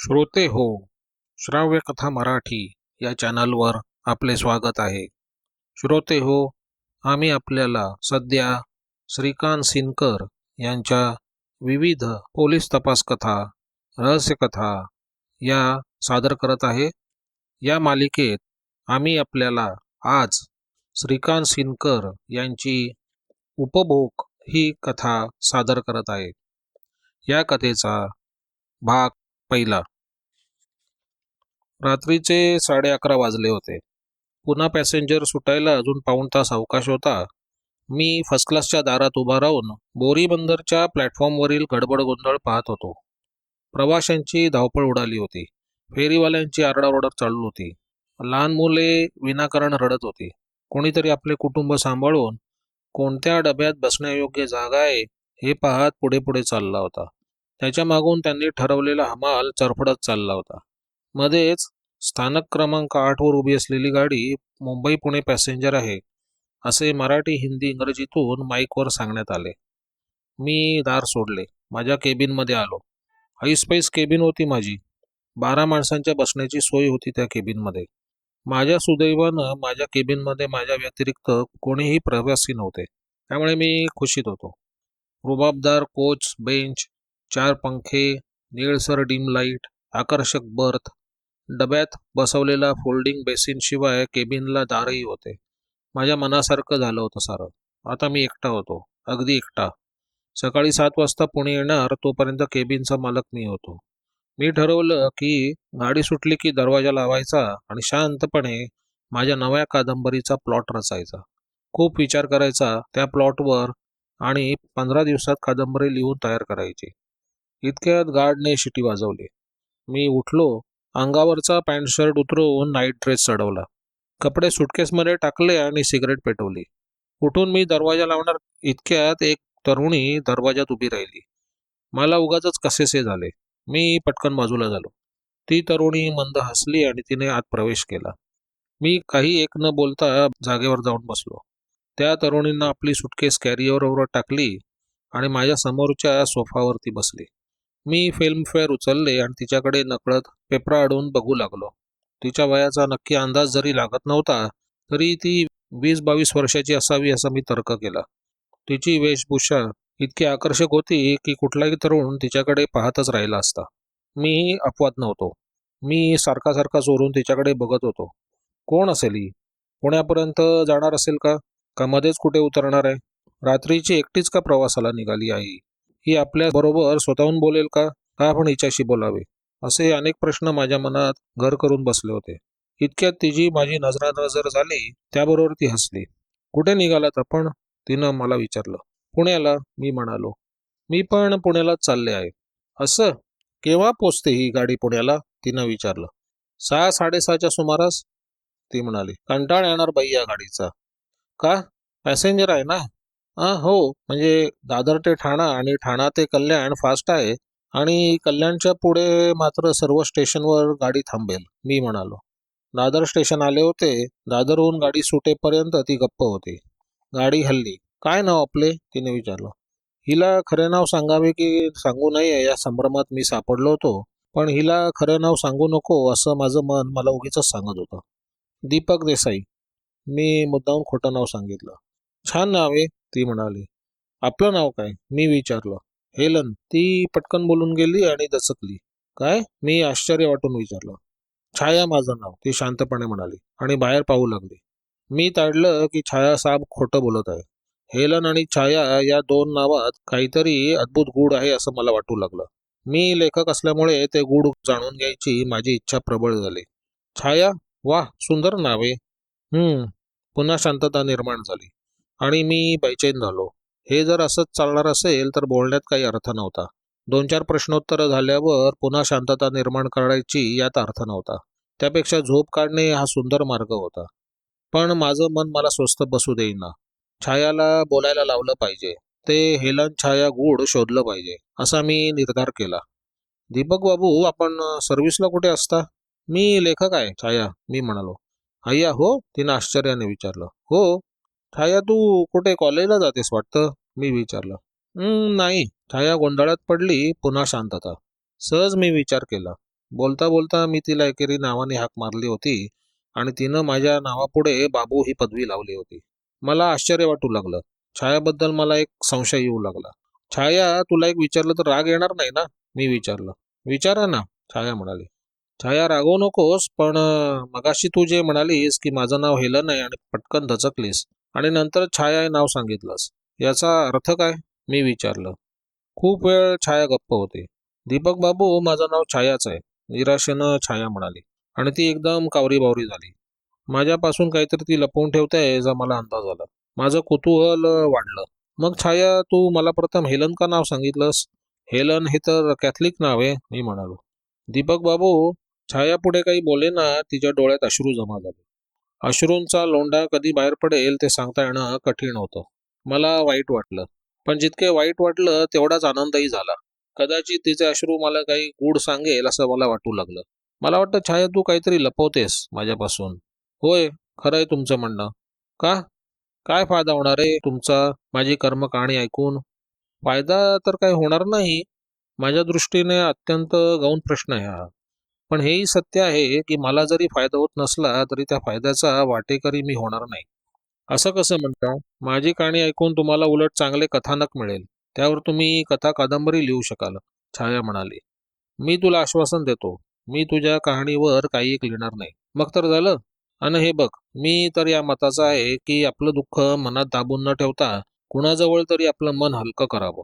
श्रोते हो श्राव्य कथा मराठी या चॅनलवर आपले स्वागत आहे. श्रोते हो आम्ही आपल्याला सध्या श्रीकांत सिनकर यांच्या विविध पोलीस तपास कथा रहस्यकथा या सादर करत आहे. या मालिकेत आम्ही आपल्याला आज श्रीकांत सिनकर यांची उपभोग ही कथा सादर करत आहे. या कथेचा भाग पहिला. रात्रीचे साडे अकरा वाजले होते. पुन्हा पॅसेंजर सुटायला अजून पाऊण तास अवकाश होता. मी फर्स्ट क्लासच्या दारात उभा राहून बोरी बंदरच्या प्लॅटफॉर्मवरील गडबड गोंधळ पाहत होतो. प्रवाशांची धावपळ उडाली होती. फेरीवाल्यांची आरडाओरड चालू होती. लहान मुले विनाकारण रडत होती. कोणीतरी आपले कुटुंब सांभाळून कोणत्या डब्यात बसण्यायोग्य जागा आहे हे पाहत पुढे पुढे चालला होता. त्याच्या मागून त्यांनी ठरवलेला हमाल चरफडत चालला होता. मध्येच स्थानक क्रमांक आठवर उभी असलेली गाडी मुंबई पुणे पॅसेंजर आहे असे मराठी हिंदी इंग्रजीतून माईकवर सांगण्यात आले. मी दार सोडले. माझ्या केबिनमध्ये आलो. ऐसपैस केबिन होती माझी. बारा माणसांच्या बसण्याची सोय होती त्या केबिनमध्ये माझ्या सुदैवानं माझ्या केबिनमध्ये माझ्या व्यतिरिक्त कोणीही प्रवासी नव्हते. त्यामुळे मी खुशीत होतो. रुबाबदार कोच बेंच चार पंखे निळसर डिम लाइट आकर्षक बर्थ डब्यात बसवलेला फोल्डिंग बेसिनशिवाय केबिनला दारही होते. माझ्या मनासारखं झालं होतं सारं. आता मी एकटा होतो. अगदी एकटा. सकाळी सात वाजता पुणे येणार तोपर्यंत केबिनचा मालक मी होतो. मी ठरवलं की गाडी सुटली की दरवाजा लावायचा आणि शांतपणे माझ्या नव्या कादंबरीचा प्लॉट रचायचा. खूप विचार करायचा त्या प्लॉटवर आणि पंधरा दिवसात कादंबरी लिहून तयार करायची. इतक्यात गार्डने शिटी वाजवली. मी उठलो अंगावरचा पॅन्ट शर्ट उतरवून नाईट ड्रेस चढवला. कपडे सुटकेसमध्ये टाकले आणि सिगरेट पेटवली. उठून मी दरवाजा लावणार इतक्यात एक तरुणी दरवाजात उभी राहिली. मला उगाच कसेसे झाले? मी पटकन बाजूला झालो. ती तरुणी मंद हसली आणि तिने आत प्रवेश केला. मी काही एक न बोलता जागेवर जाऊन बसलो. त्या तरुणीनं आपली सुटकेस कॅरियरवर टाकली आणि माझ्या समोरच्या सोफावरती बसली. मी फिल्मफेअर उचलले आणि तिच्याकडे नकळत पेपराआडून बघू लागलो. तिच्या वयाचा नक्की अंदाज जरी लागत नव्हता तरी ती वीस बावीस वर्षाची असावी असा मी तर्क केला. तिची वेशभूषा इतकी आकर्षक होती की कुठलाही तरुण तिच्याकडे पाहतच राहिला असता. मी अपवाद नव्हतो. मी सारखा सारखा चोरून तिच्याकडे बघत होतो. कोण असेल ही? पुण्यापर्यंत जाणार असेल का? का मध्येच कुठे उतरणार आहे? रात्रीची एकटीच का प्रवासाला निघाली आहे ही आपल्या बरोबर स्वतःहून बोलेल का? का आपण हिच्याशी बोलावे? असे अनेक प्रश्न माझ्या मनात घर करून बसले होते. इतक्यात तिची माझी नजरानजर झाली त्याबरोबर ती हसली. कुठे निघालात आपण? तिनं मला विचारलं. पुण्याला मी म्हणालो. मी पण पुण्यालाच चालले आहे. असं? केव्हा पोचते ही गाडी पुण्याला? तिनं विचारलं. सहा साडेसहाच्या सुमारास? ती म्हणाली. कंटाळ येणार बाई या गाडीचा. का? पॅसेंजर आहे ना? हा हो. म्हणजे दादर ते ठाणा आणि ठाणा ते कल्याण फास्ट आहे आणि कल्याणच्या पुढे मात्र सर्व स्टेशनवर गाडी थांबेल मी म्हणालो. दादर स्टेशन आले होते दादरहून गाडी सुटेपर्यंत ती गप्प होती. गाडी हल्ली. काय नाव आपले? तिने विचारलं. हिला खरे नाव सांगावे की सांगू नये या संभ्रमात मी सापडलो होतो. पण हिला खरे नाव सांगू नको असं माझं मन मला उगीच सांगत होतं. दीपक देसाई. मी मुद्दाम खोटं नाव सांगितलं. छान नाव आहे. ती म्हणाली आपलं नाव काय? मी विचारलं. हेलन ती पटकन बोलून गेली आणि दचकली. काय? मी आश्चर्य वाटून विचारलं. छाया माझं नाव ती शांतपणे म्हणाली आणि बाहेर पाहू लागली. मी ताडलं की छाया साहेब खोटं बोलत आहे. हेलन आणि छाया या दोन नावात काहीतरी अद्भुत गूढ आहे असं मला वाटू लागलं. मी लेखक असल्यामुळे ते गूढ जाणून घ्यायची माझी इच्छा प्रबळ झाली. छाया वाह सुंदर नावे हम्म. पुन्हा शांतता निर्माण झाली. आणि मी बैचैन झालो. हे जर असंच चालणार असेल तर बोलण्यात काही अर्थ नव्हता. दोन चार प्रश्नोत्तरं झाल्यावर पुन्हा शांतता निर्माण करायची यात अर्थ नव्हता. त्यापेक्षा झोप काढणे हा सुंदर मार्ग होता. पण माझं मन मला स्वस्त बसू देईना. छायाला बोलायला लावलं पाहिजे. ते हेलन छाया गूढ शोधलं पाहिजे असा मी निर्धार केला. दीपक बाबू आपण सर्व्हिसला कुठे असता? मी लेखक आहे छाया मी म्हणालो. अय्या हो तिनं आश्चर्याने विचारलं. हो छाया तू कुठे कॉलेजला जातेस वाटतं? मी विचारलं. नाही. छाया गोंधळात पडली पुन्हा शांतता सहज मी विचार केला. बोलता बोलता मी तिला एकेरी नावाने हाक मारली होती आणि तिनं माझ्या नावापुढे बाबू ही पदवी लावली होती. मला आश्चर्य वाटू लागलं. छायाबद्दल मला एक संशय येऊ लागला. छाया तुला एक विचारलं तर राग येणार नाही ना? मी विचारलं. विचारा ना छाया म्हणाली. छाया रागवू नकोस पण मगाशी तू जे म्हणालीस की माझं नाव हेलन आहे आणि पटकन धचकलीस आणि नंतर छाया हे नाव सांगितलंस. याचा अर्थ काय? मी विचारलं. खूप वेळ छाया गप्प होते. दीपक बाबू माझं नाव छायाच आहे निराशेनं छाया म्हणाली. आणि ती एकदम कावरी बावरी झाली. माझ्यापासून काहीतरी ती लपवून ठेवते याचा मला अंदाज आला. माझं कुतूहल वाढलं. मग छाया तू मला प्रथम हेलन का नाव सांगितलंस? हेलन हे तर कॅथलिक नाव आहे मी म्हणालो. दीपक बाबू छाया पुढे काही बोले ना तिच्या डोळ्यात अश्रू जमा झाले. अश्रूंचा लोंढा कधी बाहेर पडेल ते सांगता येणं कठीण होतं. मला वाईट वाटलं. पण जितके वाईट वाटलं तेवढाच आनंदही झाला. कदाचित तिचे अश्रू मला काही गूढ सांगेल असं मला वाटू लागलं. मला वाटतं छाया तू काहीतरी लपवतेस माझ्यापासून. होय खरं आहे तुमचं म्हणणं. का? काय फायदा होणार आहे तुमचा माझी कर्मकहाणी ऐकून? फायदा तर काही होणार नाही. माझ्या दृष्टीने अत्यंत गौण प्रश्न आहे हा. पण हेही सत्य आहे की मला जरी फायदा होत नसला तरी त्या फायद्याचा वाटेकरी मी होणार नाही. असं कसं म्हणता? माझी कहाणी ऐकून तुम्हाला उलट चांगले कथानक मिळेल. त्यावर तुम्ही कथा कादंबरी लिहू शकाल. छाया म्हणाली. मी तुला आश्वासन देतो. मी तुझ्या कहाणीवर काही एक लिहिणार नाही. मग तर झालं. आणि हे बघ मी तर या मताचा आहे की आपलं दुःख मनात दाबून न ठेवता कुणाजवळ तरी आपलं मन हलकं करावं.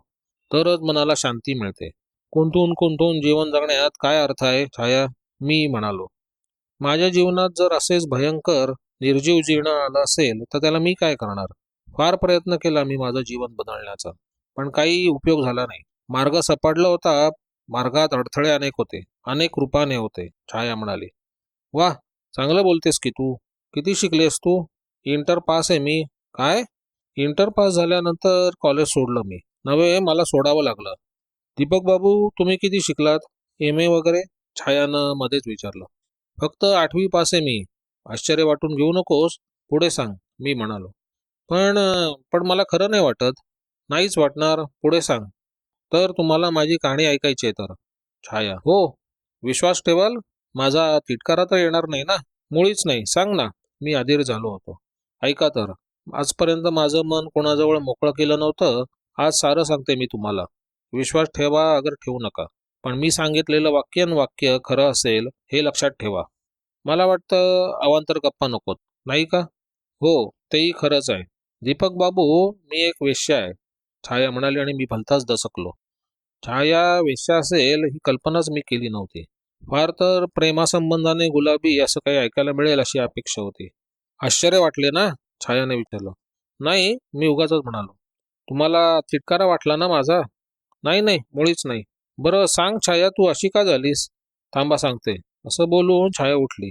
तरच मनाला शांती मिळते. कोणतून कोणतून जीवन जगण्यात काय अर्थ आहे? छाया मी म्हणालो. माझ्या जीवनात जर असेच भयंकर निर्जीव जीर्ण आलं असेल तर त्याला मी काय करणार? फार प्रयत्न केला मी माझं जीवन बदलण्याचा पण काही उपयोग झाला नाही. मार्ग सपाडला होता मार्गात अडथळे अनेक होते अनेक रूपाने होते छाया म्हणाली. वा चांगलं बोलतेस की तू. किती शिकलेस तू? इंटर पास आहे मी. काय? इंटर पास झाल्यानंतर कॉलेज सोडलं मी. नव्हे मला सोडावं लागलं. दीपक बाबू तुम्ही किती शिकलात? एम ए वगैरे? छायानं मध्येच विचारलं. फक्त आठवी पास आहे मी. आश्चर्य वाटून घेऊ नकोस. पुढे सांग. मी म्हणालो. पण पण मला खरं नाही वाटत. नाहीच वाटणार. पुढे सांग. तर तुम्हाला माझी कहाणी ऐकायची आहे तर. छाया. हो. विश्वास ठेवाल? माझा तिटकारा तर येणार नाही ना? मुळीच नाही. सांग ना. मी अधीर झालो होतो. ऐका तर. आजपर्यंत माझं मन कोणाजवळ मोकळं केलं नव्हतं. आज सारं सांगते मी तुम्हाला. विश्वास ठेवा अगर ठेवू नका. पण मी सांगितलेलं वाक्य वाक्य खरं असेल हे लक्षात ठेवा. मला वाटतं अवांतर गप्पा नकोत. नाही का? हो तेही खरंच आहे. दीपक बाबू मी एक वेश्या आहे. छाया म्हणाली आणि मी भलताच दसकलो. छाया वेश्या असेल ही कल्पनाच मी केली नव्हती. फार तर प्रेमासंबंधाने गुलाबी असं काही ऐकायला मिळेल अशी अपेक्षा होती. आश्चर्य वाटले ना? छायाने विचारलं. नाही मी उगाच म्हणालो. तुम्हाला तिटकारा वाटला ना माझा? नाही नाही मुळीच नाही. बरं सांग छाया तू अशी का झालीस? थांबा सांगते. असं बोलून छाया उठली.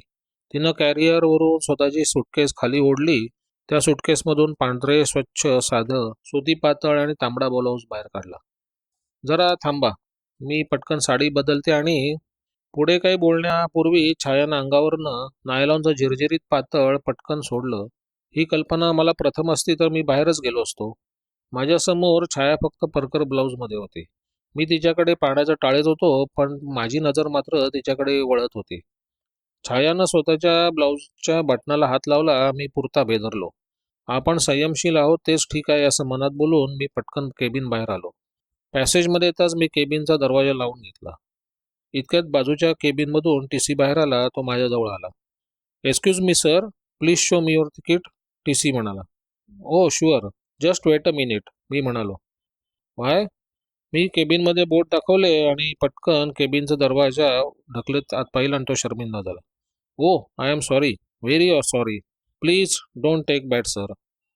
तिनं कॅरियरवरून स्वतःची सुटकेस खाली ओढली. त्या सुटकेसमधून पांढरे स्वच्छ साधं सुती पातळ आणि तांबडा ब्लाऊज बाहेर काढला. जरा थांबा. मी पटकन साडी बदलते आणि पुढे काही बोलण्यापूर्वी छायानं अंगावरनं नायलॉनचं झिरझिरीत पातळ पटकन सोडलं. ही कल्पना मला प्रथम असती तर मी बाहेरच गेलो असतो. माझ्यासमोर छाया फक्त परकर ब्लाऊजमध्ये होती. मी तिच्याकडे पाहण्याचं टाळत होतो पण माझी नजर मात्र तिच्याकडे वळत होती. छायानं स्वतःच्या ब्लाऊजच्या बटनाला हात लावला मी पुरता बेदरलो. आपण संयमशील आहोत तेच ठीक आहे असं मनात बोलून मी पटकन केबिन बाहेर आलो. पॅसेजमध्ये येताच मी केबिनचा दरवाजा लावून घेतला. इतक्यात बाजूच्या केबिनमधून टी सी बाहेर आला तो माझ्याजवळ आला. Excuse me sir please show me your ticket T C म्हणाला. Oh, O sure just wait a minute मी म्हणालो. वाय मी केबिनमध्ये बोट दाखवले आणि पटकन केबिनचा दरवाजा ढकलत आत पाहिला आणि तो शर्मिंदा झाला. ओ I am sorry very sorry please don't take bad sir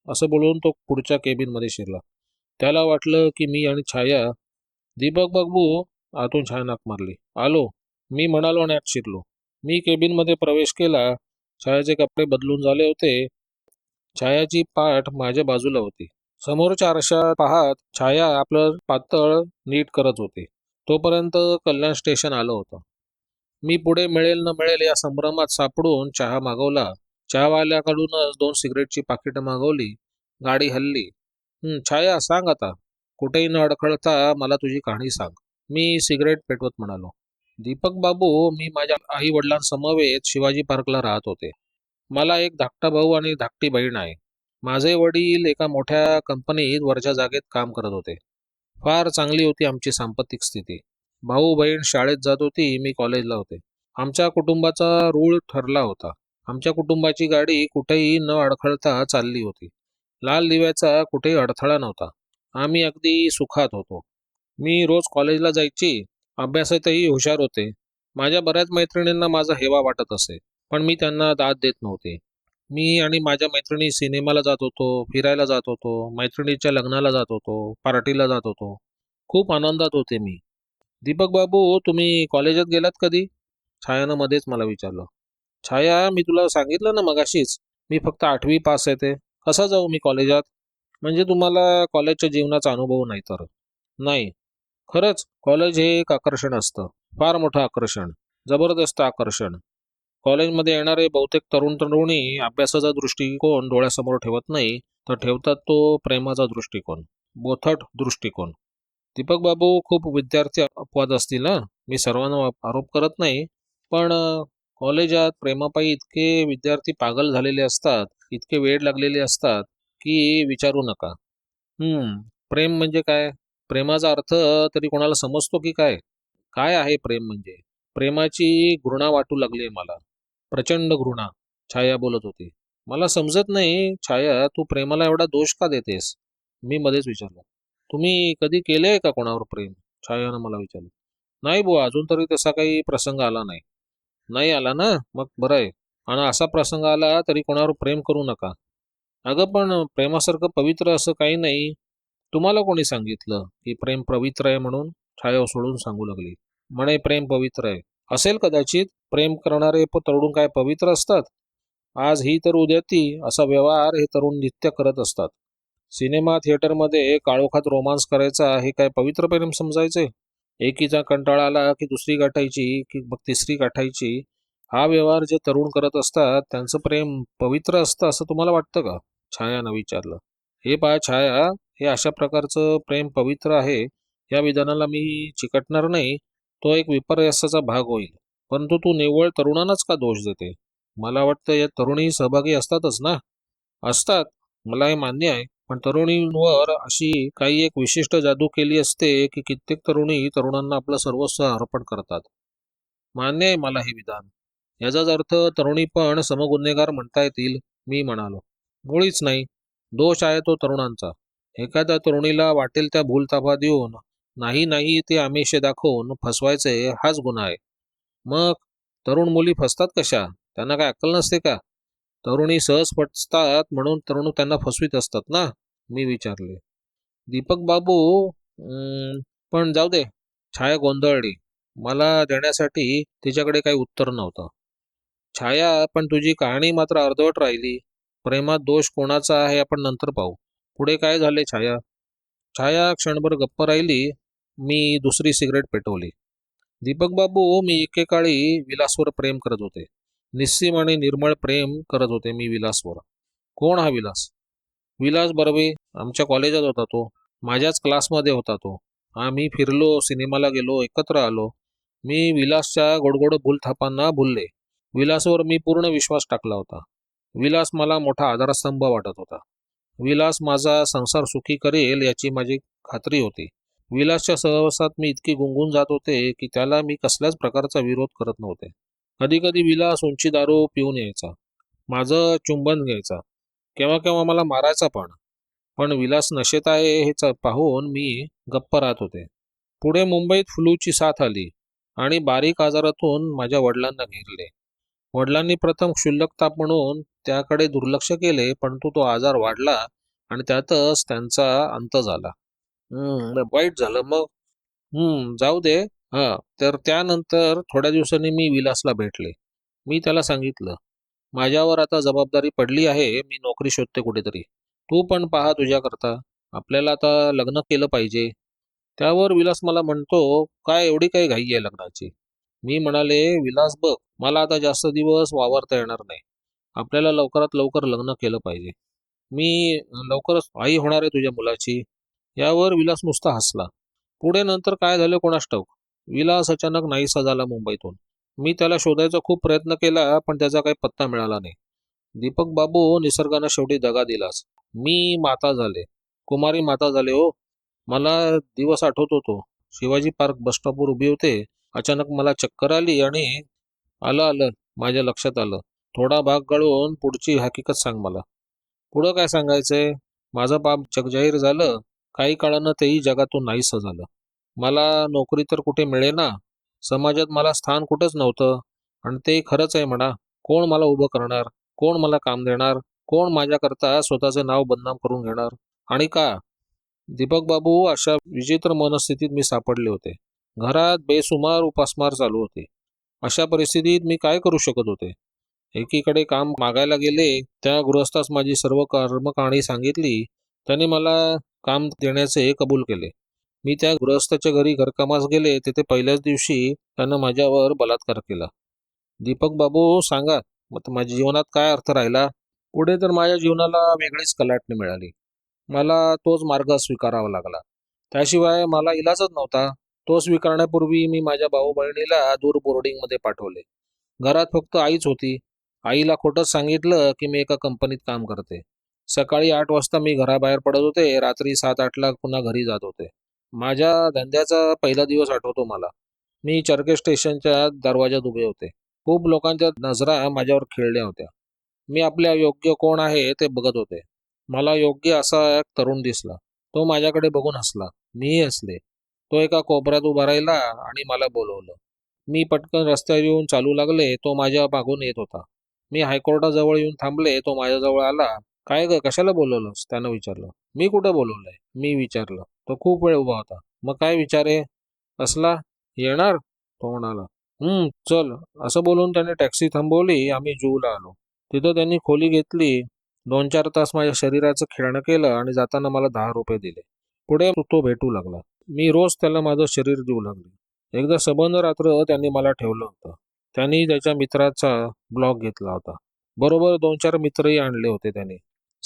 असं बोलून तो पुढच्या केबिनमध्ये शिरला. त्याला वाटलं की मी आणि छाया दीपक बाबू आतून छाया नाक मारली. आलो. मी म्हणालो आणि आत शिरलो. मी केबिनमध्ये प्रवेश केला. छायाचे कपडे बदलून झाले होते. छायाची पाठ माझ्या बाजूला होती. समोरच्या आरशात पाहत छाया आपलं पातळ नीट करत होती. तोपर्यंत कल्याण स्टेशन आलं होतं. मी पुढे मिळेल न मिळेल या संभ्रमात सापडून चहा मागवला. चहावाल्याकडूनच दोन सिगरेटची पाकिटं मागवली. गाडी हल्ली. छाया सांग आता. कुठेही न अडखळता मला तुझी कहाणी सांग. मी सिगरेट पेटवत म्हणालो. दीपक बाबू मी माझ्या आई वडिलांसमवेत शिवाजी पार्कला राहत होते. मला एक धाकटा भाऊ आणि धाकटी बहीण आहे. माझे वडील एका मोठ्या कंपनीत वरच्या जागेत काम करत होते. फार चांगली होती आमची सांपत्तिक स्थिती. भाऊ बहीण शाळेत जात होती मी कॉलेजला होते. आमच्या कुटुंबाचा रूळ ठरला होता. आमच्या कुटुंबाची गाडी कुठेही न अडखळता चालली होती. लाल दिव्याचा कुठेही अडथळा नव्हता. आम्ही अगदी सुखात होतो. मी रोज कॉलेजला जायची अभ्यासातही हुशार होते. माझ्या बऱ्याच मैत्रिणींना माझा हेवा वाटत असे. पण मी त्यांना दाद देत नव्हते. मी आणि माझ्या मैत्रिणी सिनेमाला जात होतो फिरायला जात होतो मैत्रिणीच्या लग्नाला जात होतो पार्टीला जात होतो. खूप आनंदात होते मी. दीपक बाबू तुम्ही कॉलेजात गेलात कधी? छायानं मध्येच मला विचारलं. छाया मी तुला सांगितलं ना मगाशीच मी फक्त आठवी पास येते कसा जाऊ मी कॉलेजात? म्हणजे तुम्हाला कॉलेजच्या जीवनाचा अनुभव नाही तर. नाही. खरंच कॉलेज हे एक आकर्षण असतं. फार मोठं आकर्षण. जबरदस्त आकर्षण. कॉलेजमध्ये येणारे बहुतेक तरुण तरुणी अभ्यासाचा दृष्टिकोन डोळ्यासमोर ठेवत नाही तर ठेवतात तो प्रेमाचा दृष्टिकोन बोथट दृष्टिकोन. दीपक बाबू खूप विद्यार्थी अपवाद असतील ना मी सर्वांना आरोप करत नाही पण कॉलेजात प्रेमापायी इतके विद्यार्थी पागल झालेले असतात इतके वेळ लागलेले असतात की विचारू नका. हम्म प्रेम म्हणजे काय? प्रेमाचा अर्थ तरी कोणाला समजतो की काय? काय आहे प्रेम म्हणजे? प्रेमाची घृणा वाटू लागली मला. प्रचंड घृणा. छाया बोलत होती. मला समजत नाही छाया तू प्रेमाला एवढा दोष का देतेस? मी मध्येच विचारलं. तुम्ही कधी केलंय का कोणावर प्रेम? छायानं मला विचारलं. नाही बुवा अजून तरी तसा काही प्रसंग आला नाही. नाही आला ना? मग बरं आहे. आणि असा प्रसंग आला तरी कोणावर प्रेम करू नका. अगं पण प्रेमासारखं पवित्र असं काही नाही. तुम्हाला कोणी सांगितलं की प्रेम पवित्र आहे म्हणून? छाया सोडून सांगू लागली. म्हणे प्रेम पवित्र आहे. असेल कदाचित प्रेम करणारे तरुण काय पवित्र असतात? आज ही तर उद्या ती असा व्यवहार हे तरुण नित्य करत असतात. सिनेमा थिएटरमध्ये काळोखात रोमांस करायचा हे काय पवित्र प्रेम समजायचे? एकीचा कंटाळा आला की दुसरी गाठायची की मग तिसरी गाठायची? हा व्यवहार जे तरुण करत असतात त्यांचं प्रेम पवित्र असतं असं तुम्हाला वाटतं का? छायानं विचारलं. हे पहा छाया हे अशा प्रकारचं प्रेम पवित्र आहे. या विधानाला मी चिकटणार नाही. तो एक विपर्यासाचा भाग होईल. परंतु तू निव्वळ तरुणांनाच का दोष देते? मला वाटतं या तरुणी सहभागी असतातच ना? असतात. मला हे मान्य आहे. पण तरुणींवर अशी काही एक विशिष्ट जादू केली असते की कित्येक तरुणी तरुणांना आपलं सर्वस्व अर्पण करतात. मान्य आहे मला हे विधान. याचाच अर्थ तरुणी पण समगुन्हेगार म्हणता येतील मी म्हणालो. मुळीच नाही. दोष आहे तो तरुणांचा. एखाद्या तरुणीला वाटेल त्या भूलताफा देऊन नाही नाही ते आमिषे दाखवून फसवायचे हाच गुन्हा आहे. मग तरुण मुली फसतात कशा? त्यांना काय अक्कल नसते का? तरुणी सहज फसतात म्हणून तरुण त्यांना फसवीत असतात ना? मी विचारले. दीपक बाबू पण जाऊ दे. छाया गोंधळली. मला देण्यासाठी तिच्याकडे काही उत्तर नव्हतं. छाया पण तुझी कहाणी मात्र अर्धवट राहिली. प्रेमात दोष कोणाचा आहे आपण नंतर पाहू. पुढे काय झाले छाया? छाया क्षणभर गप्प राहिली. मी दुसरी सिगरेट पेटवली. दीपक बाबू मी एकेकाळी विलासवर प्रेम करत होते. निस्सीम आणि निर्मळ प्रेम करत होते मी विलासवर. कोण हा विलास? विलास बर्वे आमच्या कॉलेजात होता तो. माझ्याच क्लासमध्ये होता तो. आम्ही फिरलो सिनेमाला गेलो एकत्र आलो. मी विलासच्या गोडगोड भूलथापांना भुलले. विलासवर मी पूर्ण विश्वास टाकला होता. विलास मला मोठा आधारस्तंभ वाटत होता. विलास माझा संसार सुखी करेल याची माझी खात्री होती. विलासच्या सहवासात मी इतकी गुंगून जात होते की त्याला मी कसल्याच प्रकारचा विरोध करत नव्हते. कधी कधी विलास उंची दारू पिऊन यायचा. माझं चुंबन घ्यायचा. केव्हा केव्हा मला मारायचा पण. पण विलास नशेत आहे हे पाहून मी गप्प राहत होते. पुढे मुंबईत फ्लूची साथ आली आणि बारीक आजारातून माझ्या वडिलांना घेरले. वडिलांनी प्रथम क्षुल्लक ताप म्हणून त्याकडे दुर्लक्ष केले परंतु तो आजार वाढला आणि त्यातच त्यांचा अंत झाला. हम्म वाईट झालं मग? हम्म जाऊ दे. हा तर त्यानंतर थोड्या दिवसांनी मी विलासला भेटले. मी त्याला सांगितलं माझ्यावर आता जबाबदारी पडली आहे मी नोकरी शोधते कुठेतरी. तू पण पहा तुझ्याकरता. आपल्याला आता लग्न केलं पाहिजे. त्यावर विलास मला म्हणतो काय एवढी काही घाई आहे लग्नाची? मी म्हणाले विलास बघ मला आता जास्त दिवस वावरता येणार नाही. आपल्याला लवकरात लवकर लग्न केलं पाहिजे. मी लवकरच आई होणार आहे तुझ्या मुलाची. यावर विलास नुसता हसला. पुढे नंतर काय झालं कोणास ठाऊक? विलास अचानक नाहीसा झाला मुंबईतून. मी त्याला शोधायचा खूप प्रयत्न केला पण त्याचा काही पत्ता मिळाला नाही. दीपक बाबू निसर्गानं शेवटी दगा दिलास. मी माता झाले. कुमारी माता झाले हो. मला दिवस आठवत होतो. शिवाजी पार्क बस स्टॉपवर उभी होते. अचानक मला चक्कर आली आणि आलं आलं. माझ्या लक्षात आलं. थोडा भाग गळून पुढची हकीकत सांग मला. पुढं काय सांगायचंय? माझं पाप जगजाहीर झालं. काही काळानं तेही जगातून नाहीसं झालं. मला नोकरी तर कुठे मिळेना. समाजात मला स्थान कुठंच नव्हतं. आणि ते खरंच आहे म्हणा. कोण मला उभं करणार? कोण मला काम देणार? कोण माझ्याकरता स्वतःचे नाव बदनाम करून घेणार? आणि का? दीपक बाबू अशा विचित्र मनस्थितीत मी सापडले होते. घरात बेसुमार उपासमार चालू होते. अशा परिस्थितीत मी काय करू शकत होते? एकीकडे काम मागायला गेले त्या गृहस्थास माझी सर्व कर्मकाणी सांगितली. त्याने मला काम देण्याचे कबूल केले. मी त्या गृहस्थाच्या घरी घरकामास गेले तेथे पहिल्याच दिवशी त्यानं माझ्यावर बलात्कार केला. दीपक बाबू सांगा मग माझ्या जीवनात काय अर्थ राहिला? पुढे तर माझ्या जीवनाला वेगळीच कलाटणी मिळाली. मला तोच मार्ग स्वीकारावा लागला. त्याशिवाय मला इलाजच नव्हता. तो स्वीकारण्यापूर्वी मी माझ्या भाऊ बहिणीला दूर बोर्डिंगमध्ये पाठवले. घरात फक्त आईच होती. आईला खोटंच सांगितलं की मी एका कंपनीत काम करते. सकाळी आठ वाजता मी घराबाहेर पडत होते. रात्री सात आठला पुन्हा घरी जात होते. माझ्या धंद्याचा पहिला दिवस आठवतो मला. मी चर्के स्टेशनच्या दरवाजात उभे होते. खूप लोकांच्या नजरा माझ्यावर खेळल्या होत्या. मी आपल्या योग्य कोण आहे ते बघत होते. मला योग्य असा एक तरुण दिसला. तो माझ्याकडे बघून हसला. मीही हसले. तो एका कोपऱ्यात उभा राहिला आणि मला बोलवलं. मी पटकन रस्त्यावर येऊन चालू लागले. तो माझ्या मागून येत होता. मी हायकोर्टाजवळ येऊन थांबले. तो माझ्याजवळ आला. काय ग कशाला बोलवलंस? त्यानं विचारलं. मी कुठं बोलवलंय? मी विचारलं. तो खूप वेळ उभा होता. मग काय विचारे असला? येणार? तो म्हणाला. हम्म चल. असं बोलून त्याने टॅक्सी थांबवली. आम्ही जूला आलो. तिथं त्यांनी खोली घेतली. दोन चार तास माझ्या शरीराचं खेळणं केलं आणि जाताना मला दहा रुपये दिले. पुढे तो भेटू लागला. मी रोज त्याला माझं शरीर देऊ लागले. एकदा सबंध रात्र त्यांनी मला ठेवलं होतं. त्यांनी त्याच्या मित्राचा ब्लॉग घेतला होता. बरोबर दोन चार मित्रही आणले होते त्यांनी.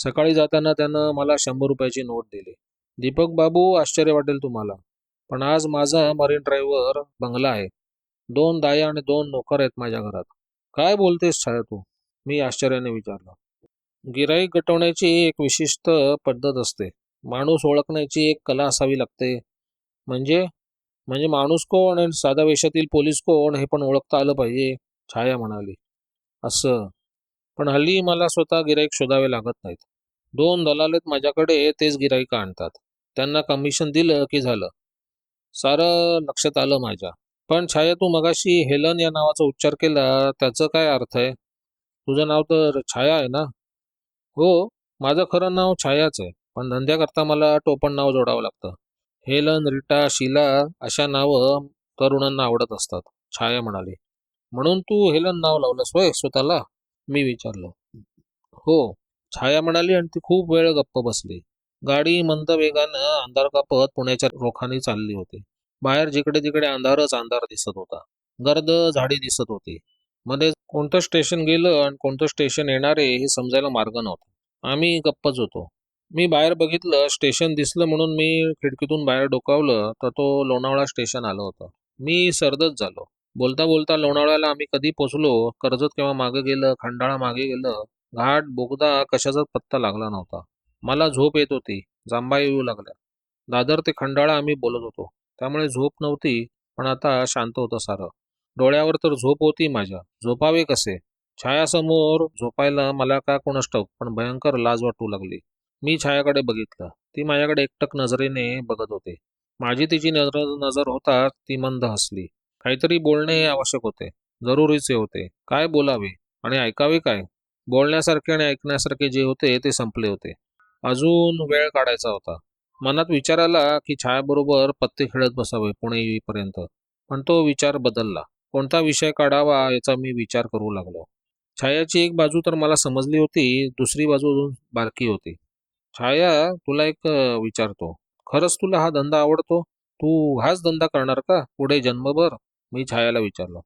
सकाळी जाताना त्यानं मला शंभर रुपयाची नोट दिली. दीपक बाबू आश्चर्य वाटेल तुम्हाला. पण आज माझा मरीन ड्राईव्हवर बंगला आहे. दोन दाया आणि दोन नोकर आहेत माझ्या घरात. काय बोलतेस छाया तू? मी आश्चर्याने विचारलं. गिराईक गटवण्याची एक विशिष्ट पद्धत असते. माणूस ओळखण्याची एक कला असावी लागते. म्हणजे? म्हणजे माणूस कोण आणि साधा वेशातील पोलीस कोण हे पण ओळखता आलं पाहिजे छाया म्हणाली. असं. पण हल्ली मला स्वतः गिराईक शोधावे लागत नाहीत. दोन दलाल आहेत माझ्याकडे तेच गिराईक आणतात. त्यांना कमिशन दिलं की झालं. सारं लक्षात आलं माझ्या. पण छाया तू मगाशी हेलन या नावाचा उच्चार केला त्याचं काय अर्थ आहे? तुझं नाव तर छाया आहे ना? हो माझं खरं नाव छायाच आहे. पण धंद्याकरता मला टोपण नाव जोडावं लागतं. हेलन रिटा शिला अशा नावं तरुणांना आवडत असतात. छाया म्हणाली. म्हणून तू हेलन नाव लावलंस होय स्वतःला? मी विचारलं. हो. छाया म्हणाली आणि ती खूप वेळ गप्प बसली. गाडी मंद वेगानं अंधार कापत पुण्याच्या रोखाने चालली होती. बाहेर जिकडे तिकडे अंधारच अंधार दिसत होता. गर्द झाडी दिसत होती. मध्ये कोणतं स्टेशन गेलं आणि कोणतं स्टेशन येणार आहे हे समजायला मार्ग नव्हता. आम्ही गप्पच होतो. मी बाहेर बघितलं स्टेशन दिसलं म्हणून मी खिडकीतून बाहेर डोकावलं तर तो लोणावळा स्टेशन आलं होतं. मी सरदच झालो. बोलता बोलता लोणावळ्याला आम्ही कधी पोचलो कर्जत केव्हा मागे गेलं खंडाळा मागे गेलं घाट बोगदा कशाचाच पत्ता लागला नव्हता. मला झोप येत होती. जांभा येऊ लागल्या. दादर ते खंडाळा आम्ही बोलत होतो. त्यामुळे झोप नव्हती पण आता शांत होतं सारं. डोळ्यावर तर झोप होती माझ्या. झोपावे कसे? छायासमोर झोपायला मला का कोणच ठाऊक पण भयंकर लाज वाटू लागली. मी छायाकडे बघितलं. ती माझ्याकडे एकटक नजरेने बघत होते. माझी तिची नजर नजर होता ती मंद हसली. काहीतरी बोलणे आवश्यक होते. जरुरीचे होते. काय बोलावे? आणि ऐकावे काय? बोलण्यासारखे आणि ऐकण्यासारखे जे होते ते संपले होते. अजून वेळ काढायचा होता. मनात विचार आला की छायाबरोबर पत्ते खेळत बसावे पुणे येईपर्यंत. पण तो विचार बदलला. कोणता विषय काढावा याचा मी विचार करू लागलो. छायाची एक बाजू तर मला समजली होती दुसरी बाजू अजून बारकी होती. छाया तुला एक विचारतो. खरंच तुला हा धंदा आवडतो? तू हाच धंदा करणार का? पुढे जन्मभर? मी छायाला विचारलं.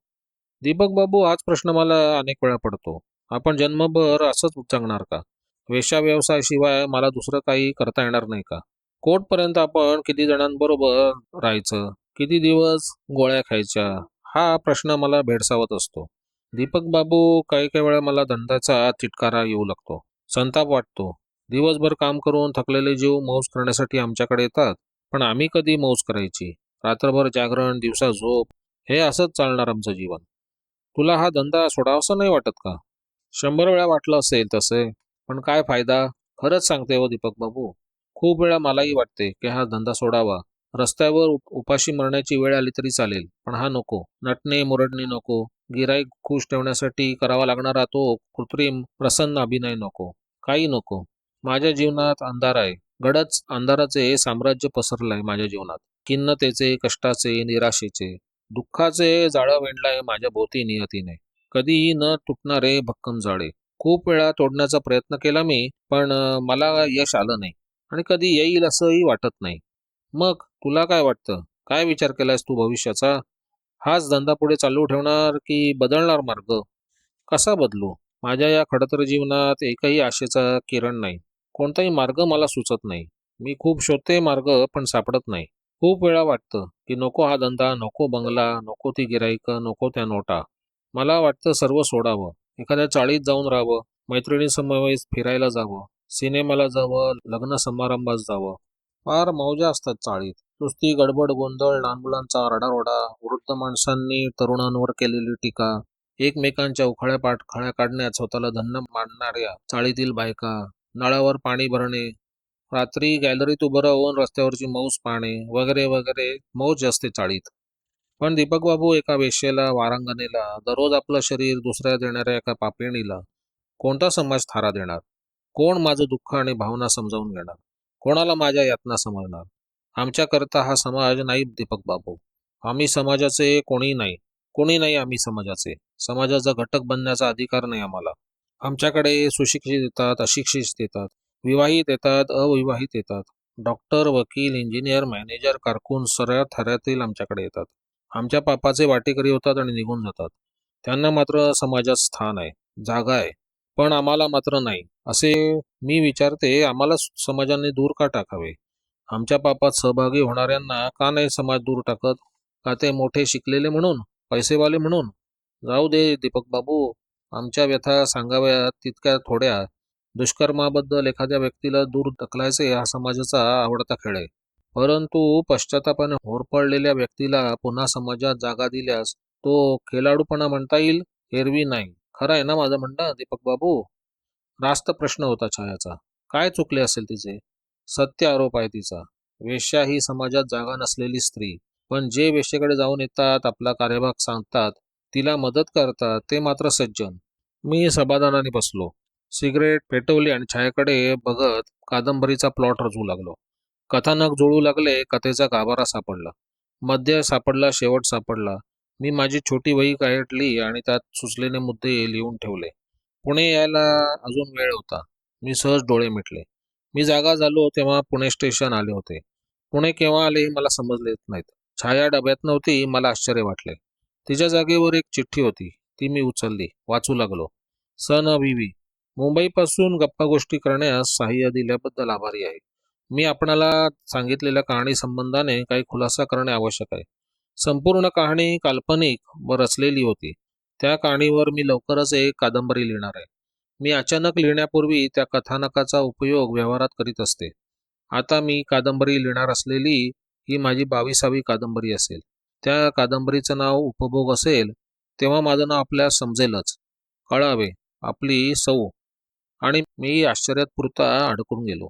दीपक बाबू हाच प्रश्न मला अनेक वेळा पडतो. आपण जन्मभर असंच जगणार का? वेशाव्यवसायाशिवाय मला दुसरं काही करता येणार नाही का? कोर्टपर्यंत आपण किती जणांबरोबर राहायचं? किती दिवस गोळ्या खायच्या? हा प्रश्न मला भेडसावत असतो. दीपक बाबू काही काही वेळा मला धंद्याचा तिटकारा येऊ लागतो. संताप वाटतो. दिवसभर काम करून थकलेले जीव मौज करण्यासाठी आमच्याकडे येतात पण आम्ही कधी मौज करायची? रात्रभर जागरण दिवसा झोप हे असंच चालणार आमचं जीवन. तुला हा धंदा सोडावासा नाही वाटत का? शंभर वेळा वाटलं असेल तसे पण काय फायदा? खरंच सांगते हो दीपक बाबू. खूप वेळा मलाही वाटते की हा धंदा सोडावा. रस्त्यावर उप- उपाशी मरण्याची वेळ आली तरी चालेल पण हा नको. नटणे मुरडणे नको. गिराईक खुश ठेवण्यासाठी करावा लागणारा तो कृत्रिम प्रसन्न अभिनय नको. काही नको. माझ्या जीवनात अंधार आहे. गडच अंधाराचे साम्राज्य पसरलंय माझ्या जीवनात. खिन्नतेचे कष्टाचे निराशेचे. दुःखाचे जाळं वेंडलंय माझ्या भोवती नियतीने. कधीही न तुटणारे भक्कम जाळे खूप वेळा तोडण्याचा प्रयत्न केला मी पण मला यश आलं नाही आणि कधी येईल असंही वाटत नाही. मग तुला काय वाटतं? काय विचार केलायस तू भविष्याचा? हाच धंदा पुढे चालू ठेवणार की बदलणार मार्ग? कसा बदलू? माझ्या या खडतर जीवनात एकही आशेचा किरण नाही. कोणताही मार्ग मला सुचत नाही. मी खूप शोधते मार्ग पण सापडत नाही. खूप वेळा वाटतं की नको हा धंदा नको बंगला नको ती गिराईक नको त्या नोटा. मला वाटतं सर्व सोडावं. एखाद्या चाळीत जाऊन राहावं. मैत्रिणीसमवेत फिरायला जावं. सिनेमाला जावं. लग्न समारंभात जावं. फार मौजा असतात चाळीत. नुसती गडबड गोंधळ लहान मुलांचा रडारोडा वृद्ध माणसांनी तरुणांवर केलेली टीका एकमेकांच्या उखाळ्या पाठखळ्या काढण्यात स्वतःला धन्य मानणाऱ्या चाळीतील बायका नळावर पाणी भरणे रात्री गॅलरीत उभं राहून रस्त्यावरची मौज पाहणे वगैरे वगैरे मौज असते चाळीत. पण दीपक बाबू एका वेश्येला वारांगणेला दररोज आपलं शरीर दुसऱ्या देणाऱ्या एका पापिणीला कोणता समाज थारा देणार? कोण माझं दुःख आणि भावना समजावून घेणार? कोणाला माझ्या यातना समजणार? आमच्याकरता हा समाज नाही दीपक बाबू. आम्ही समाजाचे कोणी नाही. कोणी नाही आम्ही समाजाचे. समाजाचा घटक बनण्याचा अधिकार नाही आम्हाला. आमच्याकडे सुशिक्षित येतात अशिक्षित येतात विवाहित येतात अविवाहित येतात. डॉक्टर वकील इंजिनियर मॅनेजर कारकून सर्व थऱ्यातील आमच्याकडे येतात. आमच्या पापाचे वाटेकरी होतात आणि निघून जातात. त्यांना मात्र समाजात स्थान आहे जागा आहे पण आम्हाला मात्र नाही असे मी विचारते आम्हाला समाजाने दूर का टाकावे? आमच्या पापात सहभागी होणाऱ्यांना का नाही समाज दूर टाकत? का ते मोठे शिकलेले म्हणून पैसेवाले म्हणून? जाऊ दे दीपक बाबू आमच्या व्यथा सांगाव्या तितक्या थोड्या. दुष्कर्माबद्दल एखाद्या व्यक्तीला दूर ढकलायचे हा समाजाचा आवडता खेळ आहे. परंतु पश्चातापाने होरपळलेल्या व्यक्तीला पुन्हा समाजात जागा दिल्यास तो खेळाडूपणा म्हणता येईल एरवी नाही. खरं आहे ना माझं म्हणणं दीपक बाबू? रास्त प्रश्न होता छायाचा. काय चुकले असेल तिचे? सत्य आरोप आहे तिचा. वेश्या ही समाजात जागा नसलेली स्त्री. पण जे वेश्येकडे जाऊन येतात आपला कार्यभाग सांगतात तिला मदत करतात ते मात्र सज्जन. मी समाधानाने बसलो. सिगरेट पेटवली आणि छायाकडे बघत कादंबरीचा प्लॉट रचू लागलो. कथानक जुळू लागले कथेचा गाभारा सापडला. मध्य सापडला शेवट सापडला. मी माझी छोटी वही काढली आणि त्यात सुचलेले मुद्दे लिहून ठेवले. पुणे यायला अजून वेळ होता. मी सहज डोळे मिटले. मी जागा झालो तेव्हा पुणे स्टेशन आले होते. पुणे केव्हा आले हे मला समजले नाहीत. छाया डब्यात नव्हती मला आश्चर्य वाटले. तिच्या जागेवर एक चिठ्ठी होती. ती मी उचलली. वाचू लागलो. सन अभिवी मुंबईपासून गप्पा गोष्टी करण्यास सहाय्य दिल्याबद्दल आभारी आहे. मी आपणाला सांगितलेल्या कहाणी संबंधाने काही खुलासा करणे आवश्यक आहे. संपूर्ण कहाणी काल्पनिक व रचलेली होती. त्या कहाणीवर मी लवकरच एक कादंबरी लिहिणार आहे. मी अचानक लिहिण्यापूर्वी त्या कथानकाचा उपयोग व्यवहारात करीत असते. आता मी कादंबरी लिहिणार असलेली ही माझी बावीसावी कादंबरी असेल. त्या कादंबरीचं नाव उपभोग असेल तेव्हा माझं नाव आपल्याला समजेलच. कळावे आपली सौ. आणि मी आश्चर्यात पुरता अडकून गेलो.